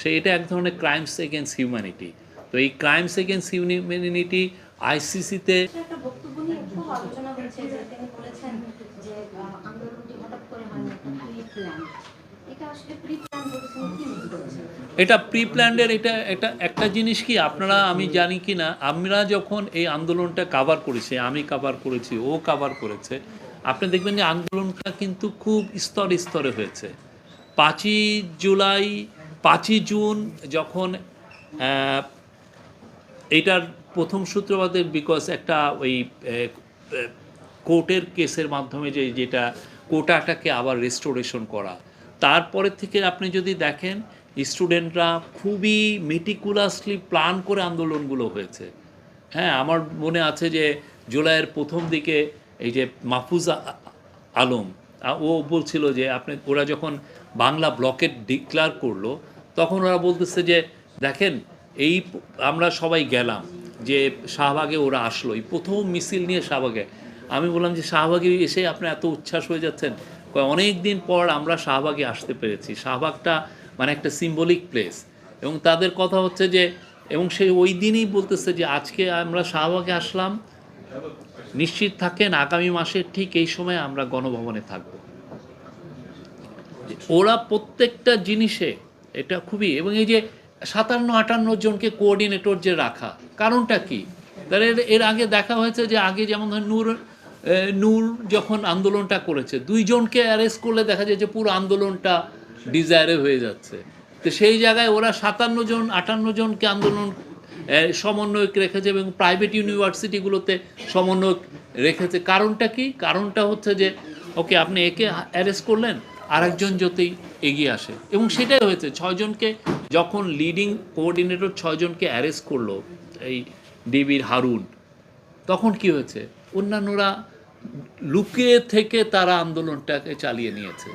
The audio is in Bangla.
সে এটা এক ধরনের ক্রাইমস এগেনস্ট হিউম্যানিটি তো এই ক্রাইমস এগেনস্ট হিউম্যানিটি আইসিসিতে এটা প্রি প্ল্যান্ডের এটা এটা একটা জিনিস কি আপনারা আমি জানি কি না আমরা যখন এই আন্দোলনটা কাভার করেছি আমি কাভার করেছি ও কাভার করেছে আপনি দেখবেন যে আন্দোলনটা কিন্তু খুব স্তরে স্তরে হয়েছে। পাঁচই জুলাই পাঁচই জুন যখন আহ, এইটার প্রথম সূত্রপাতের বিকজ একটা ওই কোর্টের কেসের মাধ্যমে যে যেটা কোটাটাকে আবার রেস্টোরেশন করা। তারপরে থেকে আপনি যদি দেখেন স্টুডেন্টরা খুবই মেটিকুলাসলি প্ল্যান করে আন্দোলনগুলো হয়েছে। হ্যাঁ আমার মনে আছে যে জুলাইয়ের প্রথম দিকে এই যে মাহফুজা আলম ও বলছিল যে আপনি ওরা যখন বাংলা ব্লকেট ডিক্লার করল, তখন ওরা বলতেছে যে, দেখেন, এই আমরা সবাই গেলাম যে শাহবাগে ওরা আসলো। এই প্রথম মিছিল নিয়ে শাহবাগে। আমি বললাম যে, শাহবাগে এসে আপনি এত উচ্ছ্বাস হয়ে যাচ্ছেন? অনেক দিন পর আমরা শাহবাগে আসতে পেরেছি। শাহবাগটা মানে একটা সিম্বলিক প্লেস এবং তাদের কথা হচ্ছে যে, এবং সেই ওই দিনই বলতেছে যে, আজকে আমরা শাহবাগে আসলাম। নিশ্চিত থাকেন, আগামী মাসের ঠিক এই সময় আমরা গণভবনে থাকব। ওরা প্রত্যেকটা জিনিসে এটা খুবই, এবং এই যে সাতান্ন, আটান্ন জনকে কোঅর্ডিনেটর যে রাখা, কারণটা কি? তাহলে এর- আগে দেখা হয়েছে যে আগে যেমন ধরেন নূর নূর যখন আন্দোলনটা করেছে দুইজনকে অ্যারেস্ট করলে দেখা যায় যে পুরো আন্দোলনটা ডিজায়ারে হয়ে যাচ্ছে। তো সেই জায়গায় ওরা সাতান্ন জন, আটান্ন জনকে আন্দোলন সমন্বয়ক রেখেছে এবং প্রাইভেট ইউনিভার্সিটিগুলোতে সমন্বয়ক রেখেছে। কারণটা কি? কারণটা হচ্ছে যে ওকে আপনি একে অ্যারেস্ট করলেন আরেকজন যতই এগিয়ে আসে। এবং সেটাই হয়েছে, ছয়জনকে যখন লিডিং কোঅর্ডিনেটর ছয়জনকে অ্যারেস্ট করল, এই ডিবির হারুন, তখন কি হয়েছে? অন্যান্যরা লুকিয়ে থেকে তারা আন্দোলনটাকে চালিয়ে নিয়েছে।